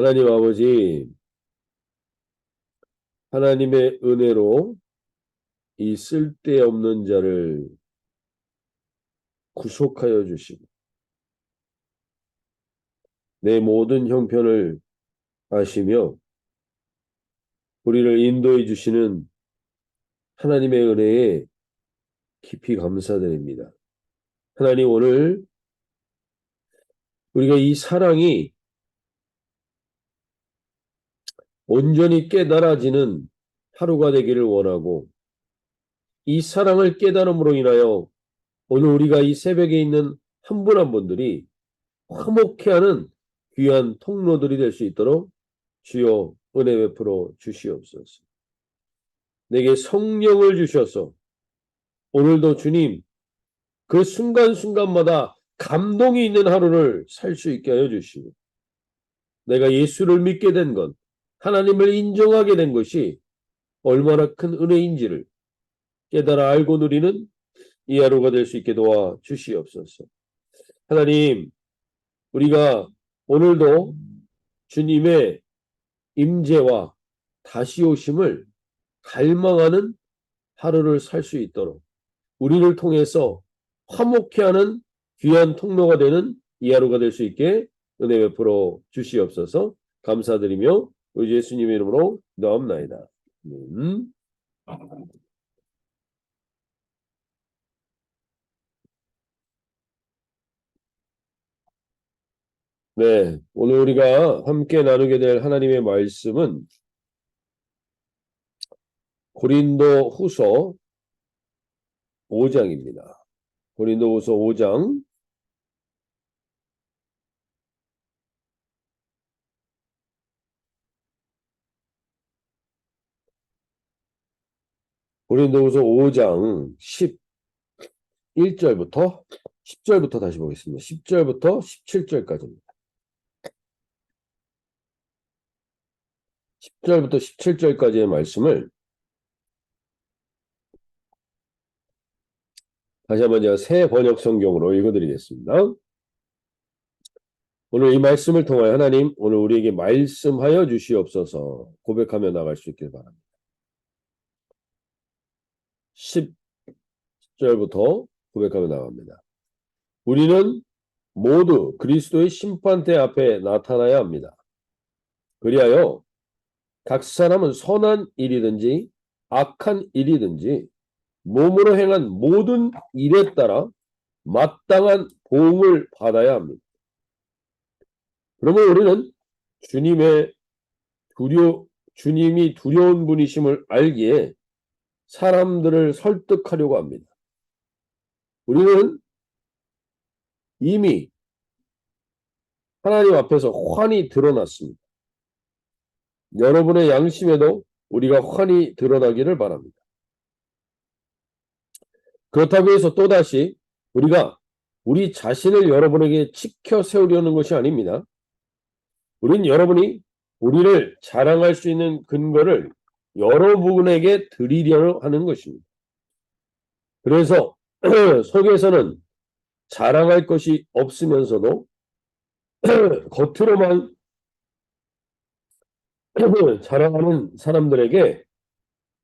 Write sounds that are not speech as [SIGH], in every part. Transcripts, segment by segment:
하나님 아버지, 하나님의 은혜로 이 쓸데없는 자를 구속하여 주시고, 내 모든 형편을 아시며, 우리를 인도해 주시는 하나님의 은혜에 깊이 감사드립니다. 하나님 오늘 우리가 이 사랑이 온전히 깨달아지는 하루가 되기를 원하고 이 사랑을 깨달음으로 인하여 오늘 우리가 이 새벽에 있는 한분한 분들이 화목해하는 귀한 통로들이 될 수 있도록 주여 은혜 베풀어 주시옵소서. 내게 성령을 주셔서 오늘도 주님 그 순간순간마다 감동이 있는 하루를 살 수 있게 하여 주시고 내가 예수를 믿게 된 것, 하나님을 인정하게 된 것이 얼마나 큰 은혜인지를 깨달아 알고 누리는 이 하루가 될 수 있게 도와 주시옵소서. 하나님, 우리가 오늘도 주님의 임재와 다시 오심을 갈망하는 하루를 살 수 있도록 우리를 통해서 화목해하는 귀한 통로가 되는 이 하루가 될 수 있게 은혜 베풀어 주시옵소서 감사드리며 우리 예수님의 이름으로 기도합나이다. 음. 네, 오늘 우리가 함께 나누게 될 하나님의 말씀은 고린도 후서 5장입니다. 고린도 후서 5장 고린도후서 5장 11절부터 10절부터 다시 보겠습니다. 10절부터 17절까지입니다. 10절부터 17절까지의 말씀을 다시 한번 제가 새 번역 성경으로 읽어드리겠습니다. 오늘 이 말씀을 통하여 하나님 오늘 우리에게 말씀하여 주시옵소서 고백하며 나갈 수 있길 바랍니다. 10절부터 고백하며 나갑니다. 우리는 모두 그리스도의 심판대 앞에 나타나야 합니다. 그리하여 각 사람은 선한 일이든지 악한 일이든지 몸으로 행한 모든 일에 따라 마땅한 보응을 받아야 합니다. 그러면 우리는 주님의 두려 주님이 두려운 분이심을 알기에 사람들을 설득하려고 합니다. 우리는 이미 하나님 앞에서 환히 드러났습니다. 여러분의 양심에도 우리가 환히 드러나기를 바랍니다. 그렇다고 해서 또다시 우리가 우리 자신을 여러분에게 지켜 세우려는 것이 아닙니다. 우리는 여러분이 우리를 자랑할 수 있는 근거를 여러분에게 드리려 하는 것입니다. 그래서 [CLEARS THROAT] 속에서는 자랑할 것이 없으면서도 [CLEARS THROAT] 겉으로만 [CLEARS THROAT] 자랑하는 사람들에게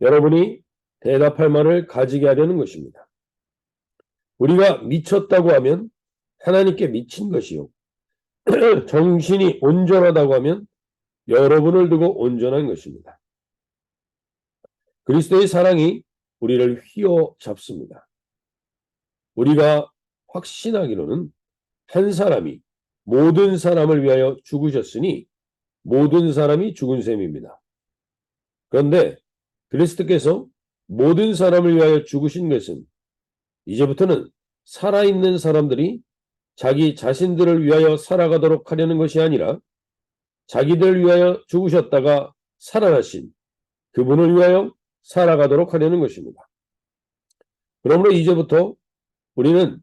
여러분이 대답할 말을 가지게 하려는 것입니다. 우리가 미쳤다고 하면 하나님께 미친 것이요. 정신이 온전하다고 하면 여러분을 두고 온전한 것입니다. 그리스도의 사랑이 우리를 휘어잡습니다. 우리가 확신하기로는 한 사람이 모든 사람을 위하여 죽으셨으니 모든 사람이 죽은 셈입니다. 그런데 그리스도께서 모든 사람을 위하여 죽으신 것은 이제부터는 살아있는 사람들이 자기 자신들을 위하여 살아가도록 하려는 것이 아니라 자기들 위하여 죽으셨다가 살아나신 그분을 위하여 살아가도록 하려는 것입니다. 그러므로 이제부터 우리는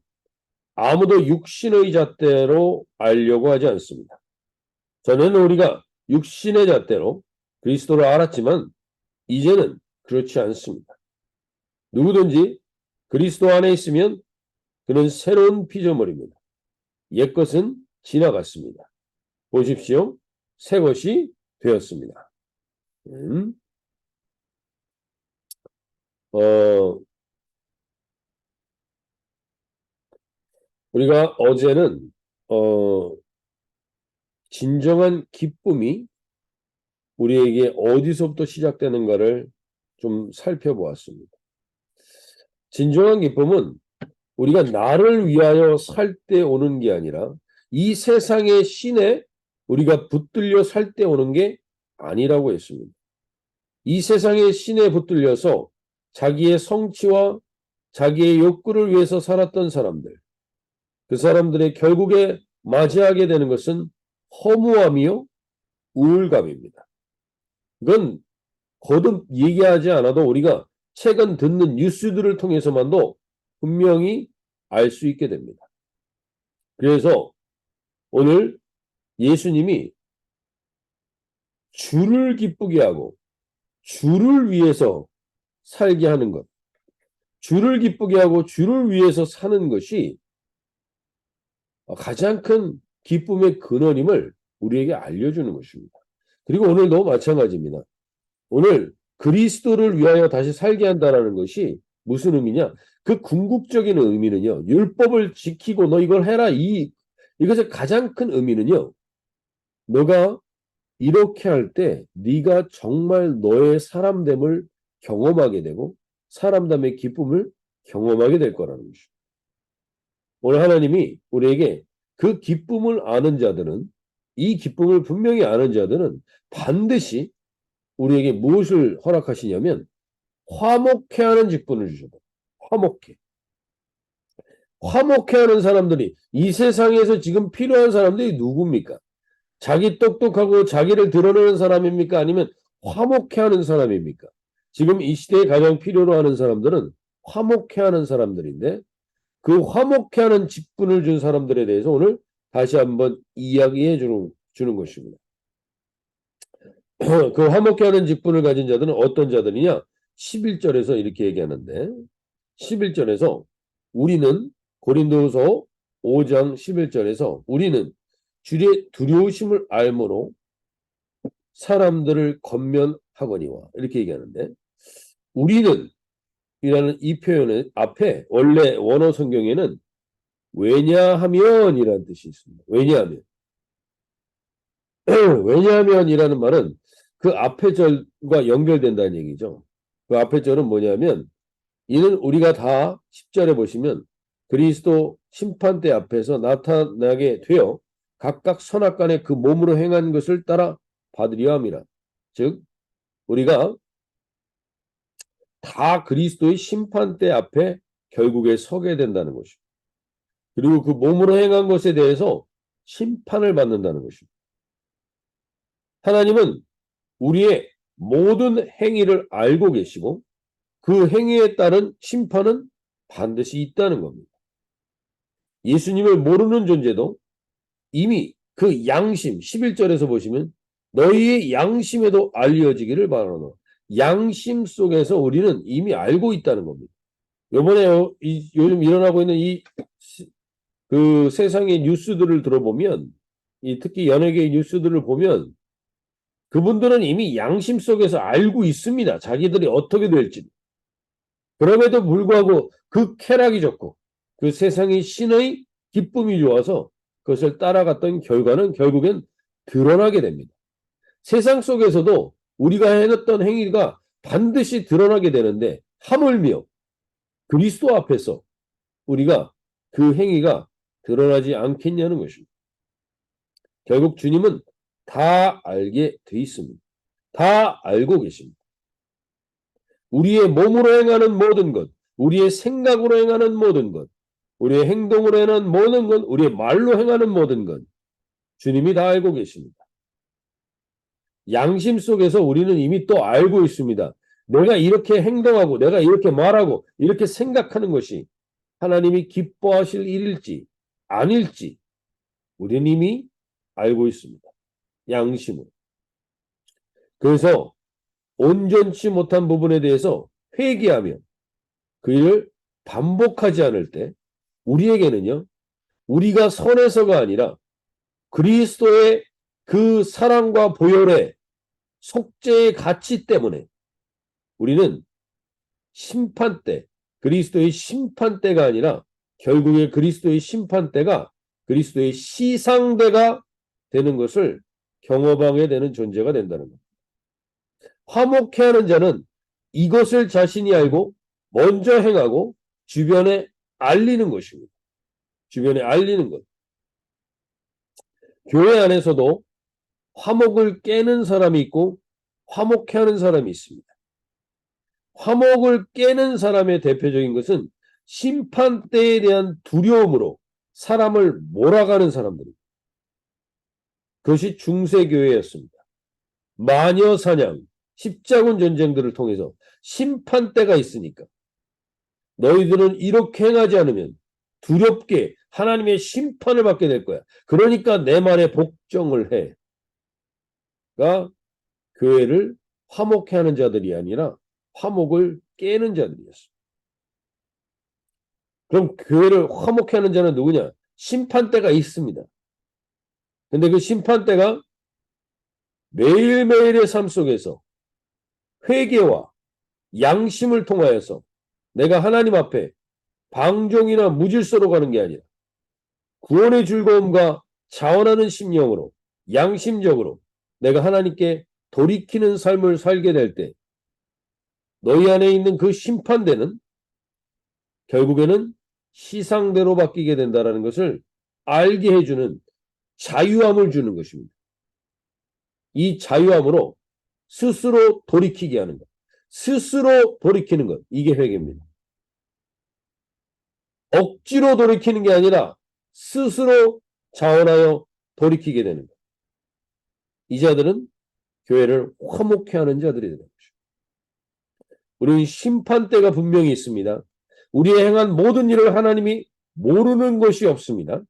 아무도 육신의 잣대로 알려고 하지 않습니다. 전에는 우리가 육신의 잣대로 그리스도를 알았지만 이제는 그렇지 않습니다. 누구든지 그리스도 안에 있으면 그는 새로운 피조물입니다. 옛것은 지나갔습니다. 보십시오. 새 것이 되었습니다. 음. 어, 우리가 어제는 어, 진정한 기쁨이 우리에게 어디서부터 시작되는가를 좀 살펴보았습니다. 진정한 기쁨은 우리가 나를 위하여 살 때 오는 게 아니라 이 세상의 신에 우리가 붙들려 살 때 오는 게 아니라고 했습니다. 이 세상의 신에 붙들려서 자기의 성취와 자기의 욕구를 위해서 살았던 사람들, 그 사람들의 결국에 맞이하게 되는 것은 허무함이요, 우울감입니다. 이건 거듭 얘기하지 않아도 우리가 최근 듣는 뉴스들을 통해서만도 분명히 알 수 있게 됩니다. 그래서 오늘 예수님이 주를 기쁘게 하고 주를 위해서 살게 하는 것, 주를 기쁘게 하고 주를 위해서 사는 것이 가장 큰 기쁨의 근원임을 우리에게 알려주는 것입니다. 그리고 오늘도 마찬가지입니다. 오늘 그리스도를 위하여 다시 살게 한다라는 것이 무슨 의미냐? 그 궁극적인 의미는요. 율법을 지키고 너 이걸 해라. 이 이것의 가장 큰 의미는요. 너가 이렇게 할 때 네가 정말 너의 사람됨을 경험하게 되고 사람됨의 기쁨을 경험하게 될 거라는 것이죠. 오늘 하나님이 우리에게 그 기쁨을 아는 자들은 이 기쁨을 분명히 아는 자들은 반드시 우리에게 무엇을 허락하시냐면 화목해 하는 직분을 주셔도 화목해. 화목해 하는 사람들이 이 세상에서 지금 필요한 사람들이 누굽니까? 자기 똑똑하고 자기를 드러내는 사람입니까? 아니면 화목해 하는 사람입니까? 지금 이 시대에 가장 필요로 하는 사람들은 화목해 하는 사람들인데 그 화목해 하는 직분을 준 사람들에 대해서 오늘 다시 한번 이야기해 주는, 주는 것입니다. [CLEARS THROAT] 그 화목해 하는 직분을 가진 자들은 어떤 자들이냐? 11절에서 이렇게 얘기하는데 11절에서 우리는 고린도서 5장 11절에서 우리는 주의 두려우심을 알므로 사람들을 건면 하거니와 이렇게 얘기하는데 우리는 이라는 이 표현의 앞에 원래 원어 성경에는 왜냐하면 이라는 뜻이 있습니다. 왜냐하면 [CLEARS THROAT] 왜냐하면 이라는 말은 그 앞에 절과 연결된다는 얘기죠. 그 앞에 절은 뭐냐면 이는 우리가 다 10절에 보시면 그리스도 심판대 앞에서 나타나게 되어 각각 선악간에 그 몸으로 행한 것을 따라 받으려 함이라. 즉 우리가 다 그리스도의 심판대 앞에 결국에 서게 된다는 것입니다. 그리고 그 몸으로 행한 것에 대해서 심판을 받는다는 것입니다. 하나님은 우리의 모든 행위를 알고 계시고 그 행위에 따른 심판은 반드시 있다는 겁니다. 예수님을 모르는 존재도 이미 그 양심 11절에서 보시면 너희의 양심에도 알려지기를 바라노. 양심 속에서 우리는 이미 알고 있다는 겁니다. 요번에 이, 요즘 일어나고 있는 이 그 세상의 뉴스들을 들어보면 이 특히 연예계 뉴스들을 보면 그분들은 이미 양심 속에서 알고 있습니다. 자기들이 어떻게 될지. 그럼에도 불구하고 그 쾌락이 좋고 그 세상의 신의 기쁨이 좋아서 그것을 따라갔던 결과는 결국엔 드러나게 됩니다. 세상 속에서도 우리가 해냈던 행위가 반드시 드러나게 되는데 하물며 그리스도 앞에서 우리가 그 행위가 드러나지 않겠냐는 것입니다. 결국 주님은 다 알게 돼 있습니다. 다 알고 계십니다. 우리의 몸으로 행하는 모든 것, 우리의 생각으로 행하는 모든 것, 우리의 행동으로 행하는 모든 것, 우리의 말로 행하는 모든 것, 주님이 다 알고 계십니다. 양심 속에서 우리는 이미 또 알고 있습니다. 내가 이렇게 행동하고, 내가 이렇게 말하고, 이렇게 생각하는 것이 하나님이 기뻐하실 일일지, 아닐지, 우리는 이미 알고 있습니다. 양심으로. 그래서 온전치 못한 부분에 대해서 회개하며 그 일을 반복하지 않을 때 우리에게는요, 우리가 선에서가 아니라 그리스도의 그 사랑과 보혈의 속죄의 가치 때문에 우리는 심판대, 그리스도의 심판대가 아니라 결국에 그리스도의 심판대가 그리스도의 시상대가 되는 것을 경험하게 되는 존재가 된다는 것. 화목해 하는 자는 이것을 자신이 알고 먼저 행하고 주변에 알리는 것입니다. 주변에 알리는 것. 교회 안에서도 화목을 깨는 사람이 있고 화목해 하는 사람이 있습니다. 화목을 깨는 사람의 대표적인 것은 심판대에 대한 두려움으로 사람을 몰아가는 사람들입니다. 그것이 중세교회였습니다. 마녀 사냥, 십자군 전쟁들을 통해서 심판대가 있으니까 너희들은 이렇게 행하지 않으면 두렵게 하나님의 심판을 받게 될 거야. 그러니까 내 말에 복종을 해. 가 교회를 화목해 하는 자들이 아니라 화목을 깨는 자들이었어. 그럼 교회를 화목해 하는 자는 누구냐? 심판대가 있습니다. 근데 그 심판대가 매일매일의 삶 속에서 회개와 양심을 통하여서 내가 하나님 앞에 방종이나 무질서로 가는 게 아니라 구원의 즐거움과 자원하는 심령으로 양심적으로 내가 하나님께 돌이키는 삶을 살게 될 때 너희 안에 있는 그 심판대는 결국에는 시상대로 바뀌게 된다는 것을 알게 해주는 자유함을 주는 것입니다. 이 자유함으로 스스로 돌이키게 하는 것. 스스로 돌이키는 것. 이게 회개입니다. 억지로 돌이키는 게 아니라 스스로 자원하여 돌이키게 되는 것. 이 자들은 교회를 화목해 하는 자들이 되는 것입니다. 우리는 심판대가 분명히 있습니다. 우리의 행한 모든 일을 하나님이 모르는 것이 없습니다.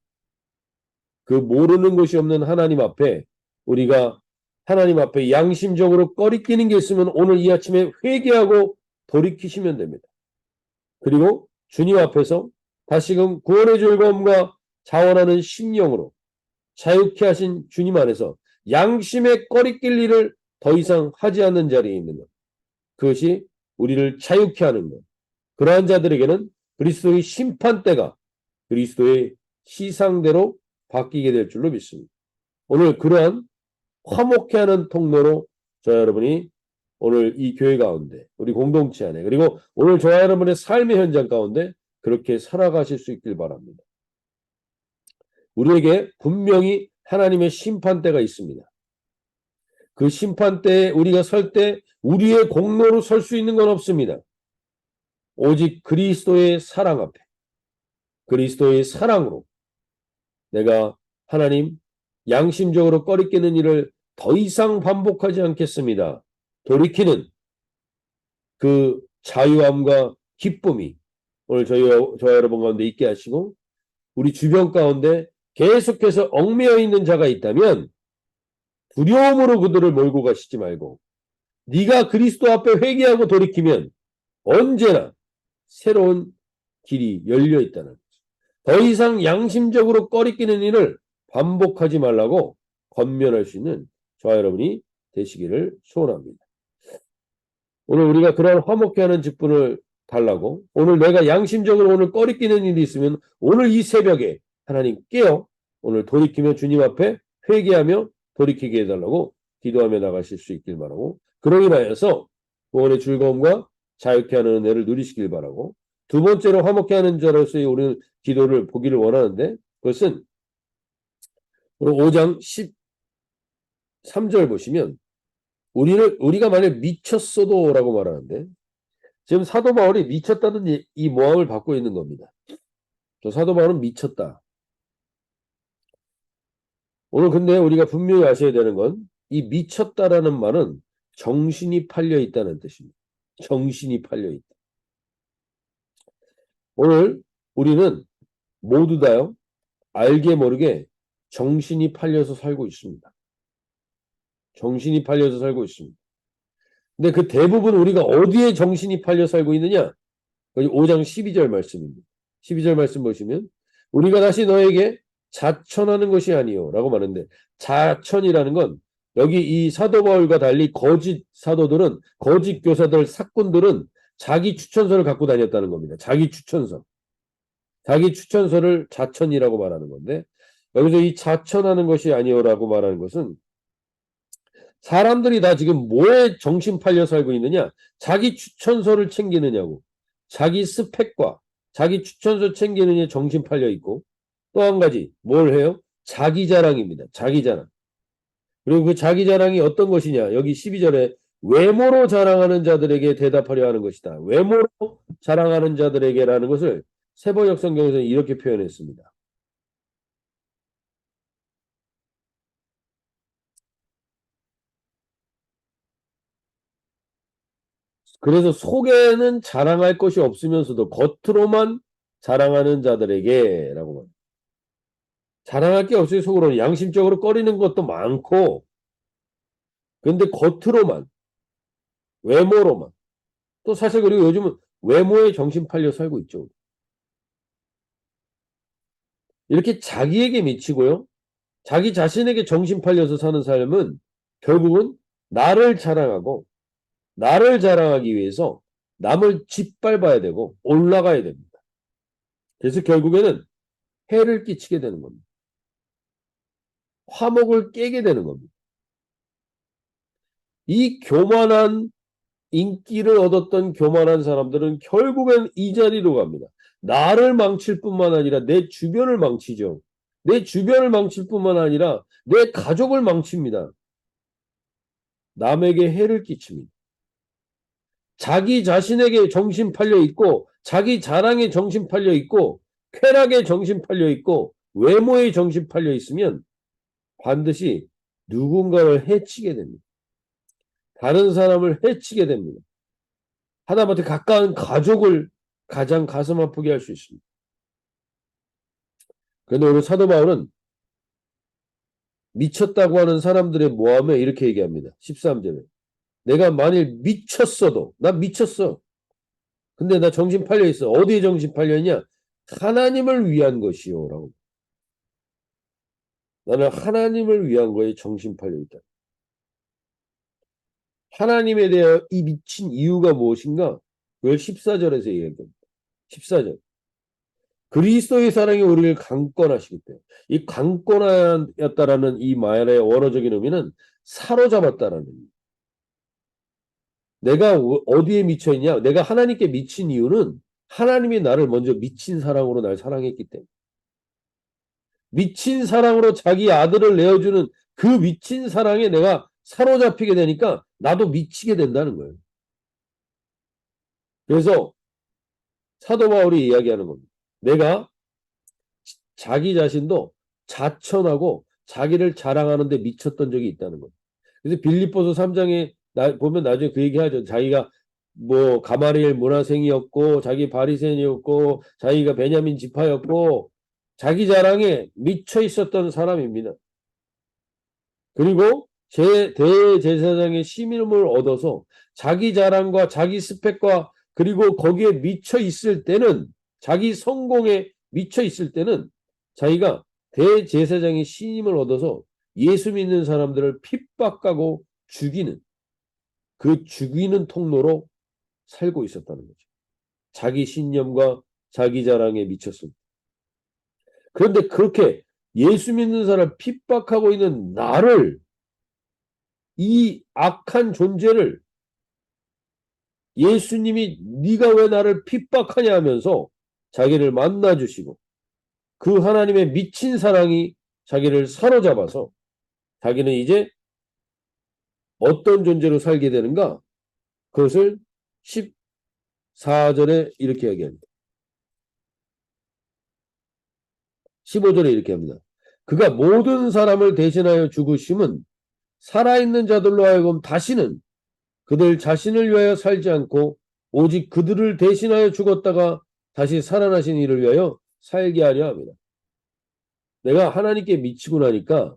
그 모르는 것이 없는 하나님 앞에 우리가 하나님 앞에 양심적으로 꺼리끼는 게 있으면 오늘 이 아침에 회개하고 돌이키시면 됩니다. 그리고 주님 앞에서 다시금 구원의 즐거움과 자원하는 심령으로 자유케 하신 주님 안에서 양심의 꺼리낄 일을 더 이상 하지 않는 자리에 있는 것. 그것이 우리를 자유케 하는 것. 그러한 자들에게는 그리스도의 심판대가 그리스도의 시상대로 바뀌게 될 줄로 믿습니다. 오늘 그러한 화목해 하는 통로로 저 여러분이 오늘 이 교회 가운데 우리 공동체 안에 그리고 오늘 저와 여러분의 삶의 현장 가운데 그렇게 살아가실 수 있길 바랍니다. 우리에게 분명히 하나님의 심판대가 있습니다. 그 심판대에 우리가 설 때 우리의 공로로 설 수 있는 건 없습니다. 오직 그리스도의 사랑 앞에 그리스도의 사랑으로 내가 하나님 양심적으로 꺼리끼는 일을 더 이상 반복하지 않겠습니다. 돌이키는 그 자유함과 기쁨이 오늘 저희, 저와 여러분 가운데 있게 하시고 우리 주변 가운데 계속해서 얽매여 있는 자가 있다면 두려움으로 그들을 몰고 가시지 말고 네가 그리스도 앞에 회개하고 돌이키면 언제나 새로운 길이 열려 있다는 거죠. 더 이상 양심적으로 꺼리끼는 일을 반복하지 말라고 건면할 수 있는 저와 여러분이 되시기를 소원합니다. 오늘 우리가 그런 화목해 하는 직분을 달라고 오늘 내가 양심적으로 오늘 꺼리끼는 일이 있으면 오늘 이 새벽에 하나님 깨어 오늘 돌이키며 주님 앞에 회개하며 돌이키게 해달라고 기도하며 나가실 수 있길 바라고 그러기 인하여서 구원의 즐거움과 자유케 하는 은혜를 누리시길 바라고 두 번째로 화목해 하는 자로서의 우리 기도를 보기를 원하는데 그것은 오늘 5장 13절 보시면 우리를 우리가 만약 미쳤어도라고 말하는데 지금 사도 바울이 미쳤다는 이, 이 모함을 받고 있는 겁니다. 저 사도 바울은 미쳤다. 오늘 근데 우리가 분명히 아셔야 되는 건 이 미쳤다라는 말은 정신이 팔려 있다는 뜻입니다. 정신이 팔려 있다. 오늘 우리는 모두 다요 알게 모르게 정신이 팔려서 살고 있습니다. 정신이 팔려서 살고 있습니다. 근데 그 대부분 우리가 어디에 정신이 팔려 살고 있느냐? 5장 12절 말씀입니다. 12절 말씀 보시면 우리가 다시 너에게 자천하는 것이 아니요 라고 말하는데 자천이라는 건 여기 이 사도 바울과 달리 거짓 사도들은 거짓 교사들 사꾼들은 자기 추천서를 갖고 다녔다는 겁니다. 자기 추천서. 자기 추천서를 자천이라고 말하는 건데 여기서 이 자천하는 것이 아니오라고 말하는 것은 사람들이 다 지금 뭐에 정신 팔려 살고 있느냐? 자기 추천서를 챙기느냐고. 자기 스펙과 자기 추천서 챙기느냐 정신 팔려 있고 또 한 가지 뭘 해요? 자기 자랑입니다. 자기 자랑. 그리고 그 자기 자랑이 어떤 것이냐? 여기 12절에 외모로 자랑하는 자들에게 대답하려 하는 것이다. 외모로 자랑하는 자들에게라는 것을 세번역 성경에서는 이렇게 표현했습니다. 그래서 속에는 자랑할 것이 없으면서도 겉으로만 자랑하는 자들에게라고 말합니다. 자랑할 게 없어요, 속으로는. 양심적으로 꺼리는 것도 많고, 근데 겉으로만, 외모로만. 또 사실 그리고 요즘은 외모에 정신 팔려 살고 있죠. 이렇게 자기에게 미치고요. 자기 자신에게 정신 팔려서 사는 삶은 결국은 나를 자랑하고 나를 자랑하기 위해서 남을 짓밟아야 되고 올라가야 됩니다. 그래서 결국에는 해를 끼치게 되는 겁니다. 화목을 깨게 되는 겁니다. 이 교만한 인기를 얻었던 교만한 사람들은 결국엔 이 자리로 갑니다. 나를 망칠 뿐만 아니라 내 주변을 망치죠. 내 주변을 망칠 뿐만 아니라 내 가족을 망칩니다. 남에게 해를 끼칩니다. 자기 자신에게 정신 팔려 있고 자기 자랑에 정신 팔려 있고 쾌락에 정신 팔려 있고 외모에 정신 팔려 있으면 반드시 누군가를 해치게 됩니다. 다른 사람을 해치게 됩니다. 하다못해 가까운 가족을 가장 가슴 아프게 할 수 있습니다. 그런데 오늘 사도 바울은 미쳤다고 하는 사람들의 모함에 이렇게 얘기합니다. 13절에. 내가 만일 미쳤어도, 나 미쳤어. 근데 나 정신 팔려 있어. 어디에 정신 팔려 있냐? 하나님을 위한 것이요. 라고. 나는 하나님을 위한 거에 정신 팔려 있다. 하나님에 대해 이 미친 이유가 무엇인가? 그걸 14절에서 얘기합니다. 14절. 그리스도의 사랑이 우리를 강권하시기 때문에 이 강권하였다라는 이 말의 원어적인 의미는 사로잡았다라는 의미. 내가 어디에 미쳐 있냐? 내가 하나님께 미친 이유는 하나님이 나를 먼저 미친 사랑으로 날 사랑했기 때문에. 미친 사랑으로 자기 아들을 내어주는 그 미친 사랑에 내가 사로잡히게 되니까 나도 미치게 된다는 거예요. 그래서 사도 바울이 이야기하는 겁니다. 내가 자기 자신도 자천하고 자기를 자랑하는데 미쳤던 적이 있다는 거예요. 그래서 빌립보서 3장에 나, 보면 나중에 그 얘기하죠. 자기가 뭐 가마리엘 문화생이었고 자기 바리새인이었고 자기가 베냐민 지파였고 자기 자랑에 미쳐 있었던 사람입니다. 그리고 제 대제사장의 시민을 얻어서 자기 자랑과 자기 스펙과 그리고 거기에 미쳐 있을 때는 자기 성공에 미쳐 있을 때는 자기가 대제사장의 신임을 얻어서 예수 믿는 사람들을 핍박하고 죽이는 그 죽이는 통로로 살고 있었다는 거죠. 자기 신념과 자기 자랑에 미쳤습니다. 그런데 그렇게 예수 믿는 사람을 핍박하고 있는 나를 이 악한 존재를 예수님이 네가 왜 나를 핍박하냐 하면서 자기를 만나 주시고 그 하나님의 미친 사랑이 자기를 사로잡아서 자기는 이제 어떤 존재로 살게 되는가? 그것을 14절에 이렇게 얘기합니다. 15절에 이렇게 합니다. 그가 모든 사람을 대신하여 죽으심은 살아있는 자들로 하여금 다시는 그들 자신을 위하여 살지 않고 오직 그들을 대신하여 죽었다가 다시 살아나신 이를 위하여 살게 하려 합니다. 내가 하나님께 미치고 나니까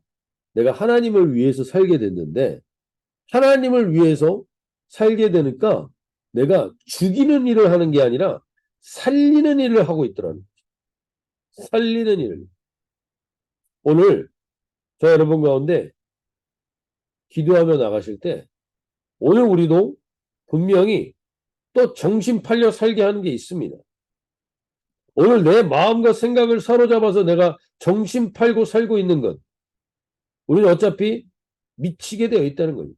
내가 하나님을 위해서 살게 됐는데 하나님을 위해서 살게 되니까 내가 죽이는 일을 하는 게 아니라 살리는 일을 하고 있더라는. 살리는 일을. 오늘 저 여러분 가운데 기도하며 나가실 때 오늘 우리도 분명히 또 정신 팔려 살게 하는 게 있습니다. 오늘 내 마음과 생각을 사로잡아서 내가 정신 팔고 살고 있는 것. 우리는 어차피 미치게 되어 있다는 거예요.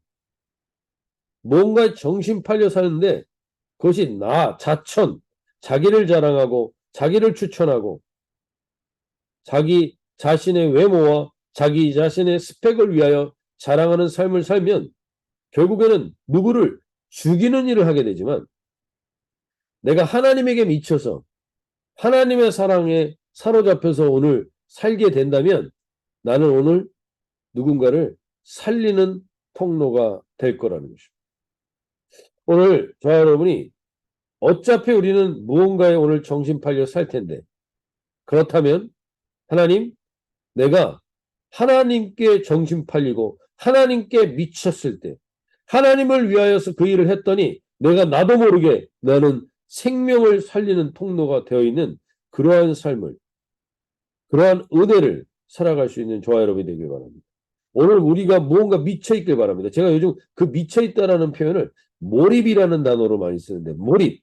뭔가 정신 팔려 사는데 그것이 나, 자천, 자기를 자랑하고 자기를 추천하고 자기 자신의 외모와 자기 자신의 스펙을 위하여 자랑하는 삶을 살면 결국에는 누구를 죽이는 일을 하게 되지만 내가 하나님에게 미쳐서 하나님의 사랑에 사로잡혀서 오늘 살게 된다면 나는 오늘 누군가를 살리는 통로가 될 거라는 것입니다. 오늘 저와 여러분이 어차피 우리는 무언가에 오늘 정신 팔려 살 텐데 그렇다면 하나님 내가 하나님께 정신 팔리고 하나님께 미쳤을 때 하나님을 위하여서 그 일을 했더니 내가 나도 모르게 나는 생명을 살리는 통로가 되어 있는 그러한 삶을 그러한 은혜를 살아갈 수 있는 저와 여러분이 되길 바랍니다. 오늘 우리가 무언가 미쳐 있길 바랍니다. 제가 요즘 그 미쳐 있다라는 표현을 몰입이라는 단어로 많이 쓰는데 몰입.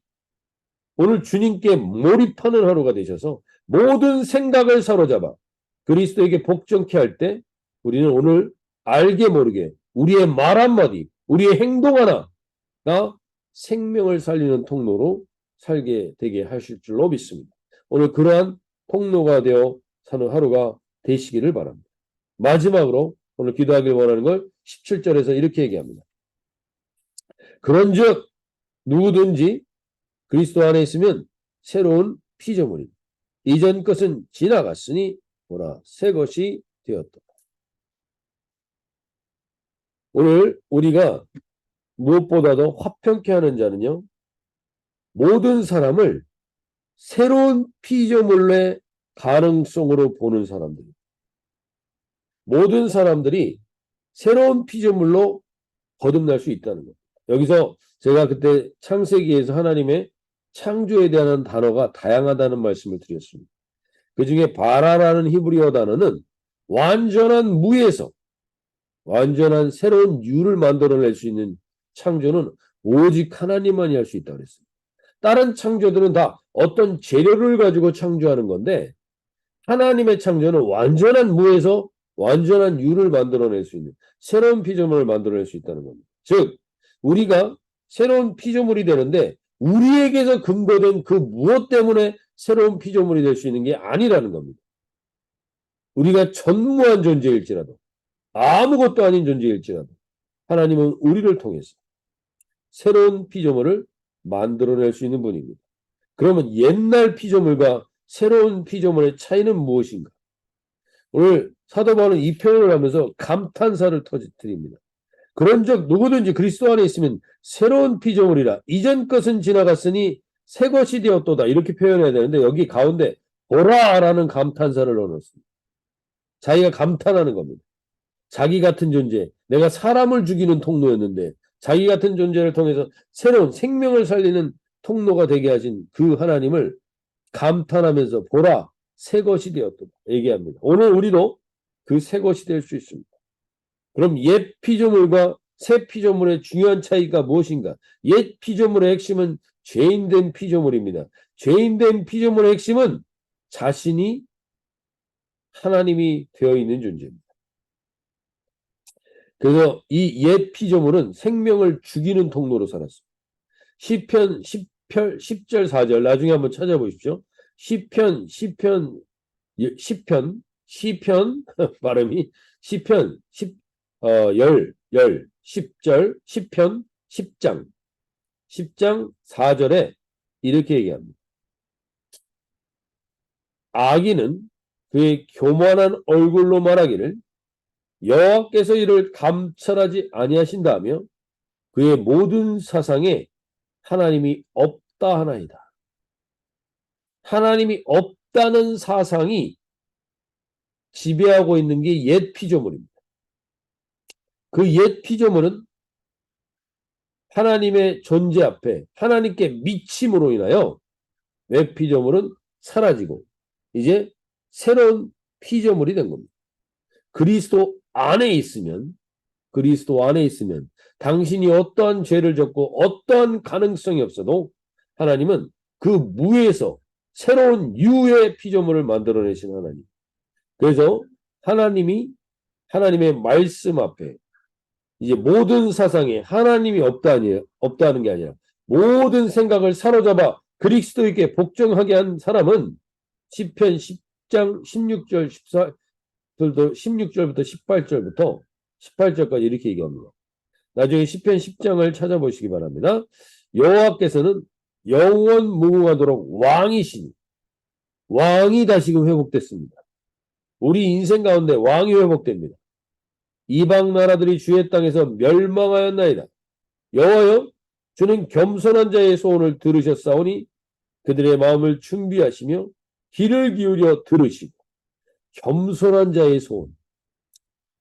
오늘 주님께 몰입하는 하루가 되셔서 모든 생각을 사로잡아 그리스도에게 복종케 할 때 우리는 오늘 알게 모르게 우리의 말 한마디, 우리의 행동 하나가 생명을 살리는 통로로 살게 되게 하실 줄로 믿습니다. 오늘 그러한 통로가 되어 사는 하루가 되시기를 바랍니다. 마지막으로 오늘 기도하길 원하는 걸 17절에서 이렇게 얘기합니다. 그런즉 누구든지 그리스도 안에 있으면 새로운 피조물이 이전 것은 지나갔으니 보라 새 것이 되었다. 오늘 우리가 무엇보다도 화평케 하는 자는요. 모든 사람을 새로운 피조물의 가능성으로 보는 사람들. 모든 사람들이 새로운 피조물로 거듭날 수 있다는 것. 여기서 제가 그때 창세기에서 하나님의 창조에 대한 단어가 다양하다는 말씀을 드렸습니다. 그 중에 바라라는 히브리어 단어는 완전한 무에서 완전한 새로운 유를 만들어낼 수 있는 창조는 오직 하나님만이 할 수 있다고 그랬습니다. 다른 창조들은 다 어떤 재료를 가지고 창조하는 건데 하나님의 창조는 완전한 무에서 완전한 유를 만들어낼 수 있는 새로운 피조물을 만들어낼 수 있다는 겁니다. 즉 우리가 새로운 피조물이 되는데 우리에게서 근거된 그 무엇 때문에 새로운 피조물이 될 수 있는 게 아니라는 겁니다. 우리가 전무한 존재일지라도 아무것도 아닌 존재일지라도 하나님은 우리를 통해서 새로운 피조물을 만들어낼 수 있는 분입니다. 그러면 옛날 피조물과 새로운 피조물의 차이는 무엇인가? 오늘 사도 바울은 이 표현을 하면서 감탄사를 터뜨립니다. 그런즉 누구든지 그리스도 안에 있으면 새로운 피조물이라 이전 것은 지나갔으니 새 것이 되었도다 이렇게 표현해야 되는데 여기 가운데 보라라는 감탄사를 넣어놨습니다. 자기가 감탄하는 겁니다. 자기 같은 존재, 내가 사람을 죽이는 통로였는데 자기 같은 존재를 통해서 새로운 생명을 살리는 통로가 되게 하신 그 하나님을 감탄하면서 보라 새 것이 되었다 얘기합니다. 오늘 우리도 그 새 것이 될 수 있습니다. 그럼 옛 피조물과 새 피조물의 중요한 차이가 무엇인가? 옛 피조물의 핵심은 죄인된 피조물입니다. 죄인된 피조물의 핵심은 자신이 하나님이 되어 있는 존재입니다. 그래서 이 옛 피조물은 생명을 죽이는 통로로 살았습니다. 시편 10편 10절 4절 나중에 한번 찾아보십시오. 시편 시편 시편 시편 [LAUGHS] 발음이 시편 10 어, 열, 열, 10절, 10편, 10장, 10장 4절에 이렇게 얘기합니다. 아기는 그의 교만한 얼굴로 말하기를 여호와께서 이를 감찰하지 아니하신다며 그의 모든 사상에 하나님이 없다 하나이다. 하나님이 없다는 사상이 지배하고 있는 게 옛 피조물입니다. 그 옛 피조물은 하나님의 존재 앞에 하나님께 미침으로 인하여 옛 피조물은 사라지고 이제 새로운 피조물이 된 겁니다. 그리스도 안에 있으면 그리스도 안에 있으면 당신이 어떠한 죄를 졌고 어떠한 가능성이 없어도 하나님은 그 무에서 새로운 유의 피조물을 만들어내신 하나님. 그래서 하나님이 하나님의 말씀 앞에 이제 모든 사상에 하나님이 없다니 없다는 게 아니라 모든 생각을 사로잡아 그리스도에게 복종하게 한 사람은 시편 10장 16절 14 들도 16절부터 18절부터 18절까지 이렇게 얘기합니다. 나중에 시편 10장을 찾아보시기 바랍니다. 여호와께서는 영원 무궁하도록 왕이시니 왕이 다시금 회복됐습니다. 우리 인생 가운데 왕이 회복됩니다. 이방 나라들이 주의 땅에서 멸망하였나이다. 여호와여 주는 겸손한 자의 소원을 들으셨사오니 그들의 마음을 준비하시며 귀를 기울여 들으시고 겸손한 자의 소원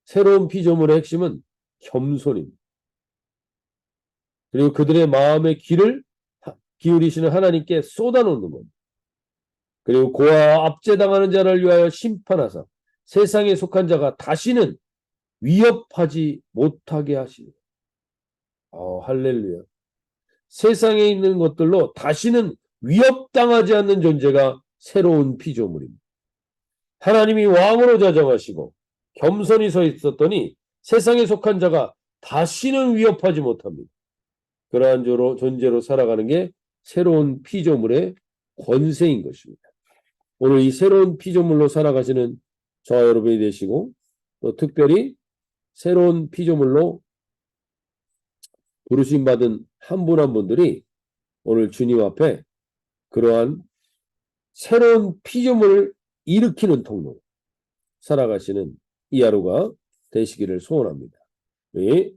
새로운 피조물의 핵심은 겸손입니다. 그리고 그들의 마음의 귀를 하- 기울이시는 하나님께 쏟아놓는 겁니다. 그리고 고아 압제당하는 자를 위하여 심판하사 세상에 속한 자가 다시는 위협하지 못하게 하시니. 어, 할렐루야. 세상에 있는 것들로 다시는 위협당하지 않는 존재가 새로운 피조물입니다. 하나님이 왕으로 자정하시고 겸손히 서 있었더니 세상에 속한 자가 다시는 위협하지 못합니다. 그러한 존재로 살아가는 게 새로운 피조물의 권세인 것입니다. 오늘 이 새로운 피조물로 살아가시는 저와 여러분이 되시고 또 특별히 새로운 피조물로 부르심 받은 한분한 분들이 오늘 주님 앞에 그러한 새로운 피조물을 일으키는 통로 살아가시는 이 하루가 되시기를 소원합니다. 예.